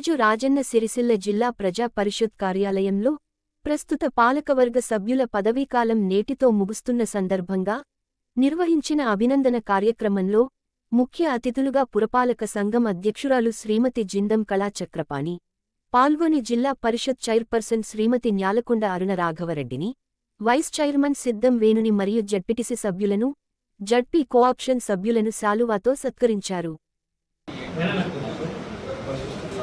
ఈరోజు రాజన్న సిరిసిల్ల జిల్లా ప్రజా పరిషత్ కార్యాలయంలో ప్రస్తుత పాలకవర్గ సభ్యుల పదవీకాలం నేటితో ముగుస్తున్న సందర్భంగా నిర్వహించిన అభినందన కార్యక్రమంలో ముఖ్య అతిథులుగా పురపాలక సంఘం అధ్యక్షురాలు శ్రీమతి జిందం కళాచక్రపాణి పాల్గొని జిల్లా పరిషత్ చైర్పర్సన్ శ్రీమతి న్యాలకొండ అరుణ రాఘవరెడ్డిని వైస్ చైర్మన్ సిద్ధం వేణుని మరియు జడ్పిటిసి సభ్యులను జడ్పీ కోఆప్షన్ సభ్యులను శాలువాతో సత్కరించారు.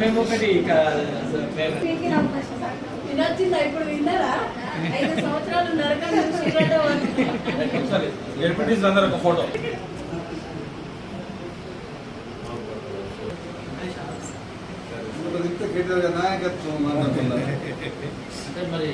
మేము ఒకటి వినొచ్చిందా ఇప్పుడు విన్నారా? ఐదు సంవత్సరాలు నరకం. ఒకసారి జడ్పీటీస్ అందరూ ఒక ఫోటో. నాయకత్వం అంటే మరి